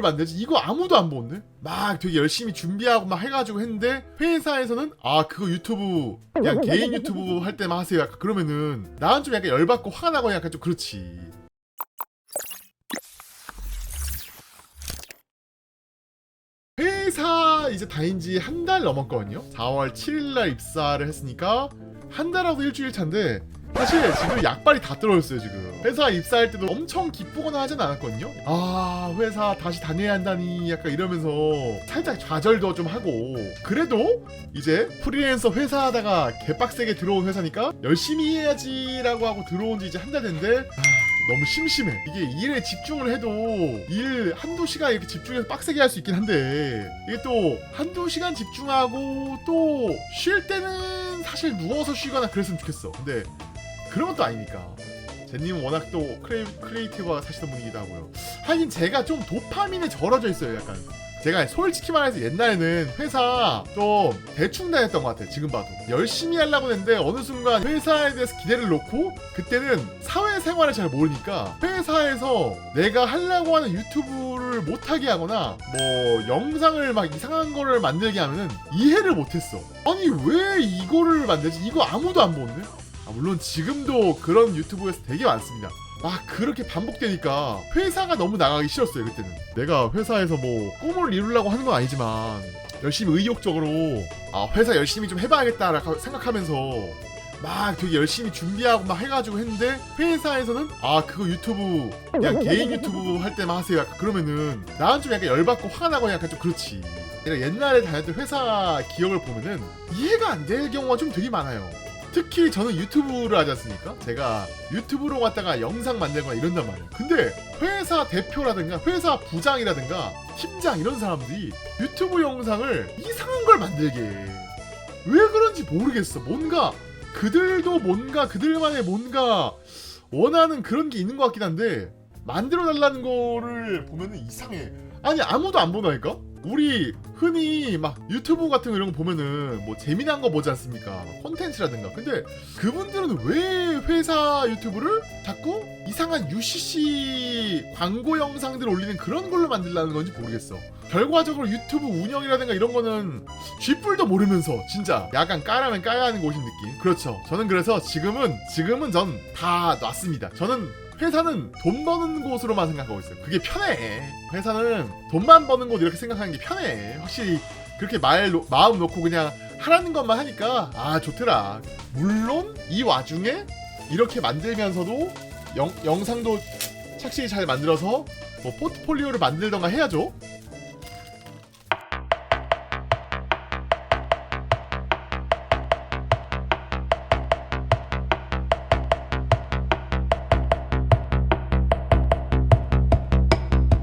유튜브를 만들지. 이거 아무도 안 보는데? 막 되게 열심히 준비하고 막 해가지고 했는데 회사에서는 아 그거 유튜브 그냥 개인 유튜브 할 때만 하세요. 약간 그러면은 나는 좀 약간 열받고 화가 나고 약간 좀 그렇지. 회사 이제 다닌 지 한 달 넘었거든요. 4월 7일날 입사를 했으니까 한 달하고 일주일 차인데 사실 지금 약발이 다 떨어졌어요 지금. 회사 입사할 때도 엄청 기쁘거나 하진 않았거든요. 아 회사 다시 다녀야 한다니 약간 이러면서 살짝 좌절도 좀 하고. 그래도 이제 프리랜서 회사 하다가 개빡세게 들어온 회사니까 열심히 해야지라고 하고 들어온 지 이제 한 달 됐는데 아, 너무 심심해. 이게 일에 집중을 해도 일 한두 시간 이렇게 집중해서 빡세게 할 수 있긴 한데 이게 또 한두 시간 집중하고 또 쉴 때는 사실 누워서 쉬거나 그랬으면 좋겠어. 근데 그런 것도 아니니까. 제님은 워낙 또 크레이, 크리에이티브가 사시던 분이기도 하고요. 하긴 제가 좀 도파민에 절어져 있어요, 약간. 제가 솔직히 말해서 옛날에는 회사 좀 대충 다녔던 것 같아요, 지금 봐도. 열심히 하려고 했는데 어느 순간 회사에 대해서 기대를 놓고 그때는 사회생활을 잘 모르니까 회사에서 내가 하려고 하는 유튜브를 못하게 하거나 뭐 영상을 막 이상한 거를 만들게 하면은 이해를 못했어. 아니 왜 이거를 만들지? 이거 아무도 안 보는데? 아, 물론 지금도 그런 유튜브에서 되게 많습니다. 막 그렇게 반복되니까 회사가 너무 나가기 싫었어요 그때는. 내가 회사에서 뭐 꿈을 이루려고 하는 건 아니지만 열심히 의욕적으로 아 회사 열심히 좀 해봐야겠다라고 생각하면서 막 되게 열심히 준비하고 막 해가지고 했는데 회사에서는 아 그거 유튜브 그냥 개인 유튜브 할 때만 하세요 약간 그러면은 나는 좀 약간 열받고 화가 나고 약간 좀 그렇지 옛날에 다녔던 회사 기억을 보면은 이해가 안 될 경우가 좀 되게 많아요 특히 저는 유튜브를 하지 않습니까? 제가 유튜브로 갔다가 영상 만들거나 이런단 말이에요. 근데 회사 대표라든가 회사 부장이라든가 팀장 이런 사람들이 유튜브 영상을 이상한 걸 만들게 해. 왜 그런지 모르겠어. 뭔가 그들도 뭔가 그들만의 뭔가 원하는 그런 게 있는 것 같긴 한데 만들어 달라는 거를 보면은 이상해. 아니 아무도 안 보나니까? 우리 흔히 막 유튜브 같은 거 이런 거 보면은 뭐 재미난 거 보지 않습니까? 콘텐츠라든가. 근데 그분들은 왜 회사 유튜브를 자꾸 이상한 UCC 광고 영상들 올리는 그런 걸로 만들라는 건지 모르겠어. 결과적으로 유튜브 운영이라든가 이런 거는 쥐뿔도 모르면서 진짜 약간 까라면 까야 하는 곳인 느낌. 그렇죠. 저는 그래서 지금은 지금은 전 다 놨습니다. 저는 회사는 돈 버는 곳으로만 생각하고 있어요. 그게 편해. 회사는 돈만 버는 곳 이렇게 생각하는 게 편해. 확실히 그렇게 말 놓- 마음 놓고 그냥 하라는 것만 하니까 아 좋더라. 물론 이 와중에 이렇게 만들면서도 영, 영상도 착실히 잘 만들어서 뭐 포트폴리오를 만들던가 해야죠.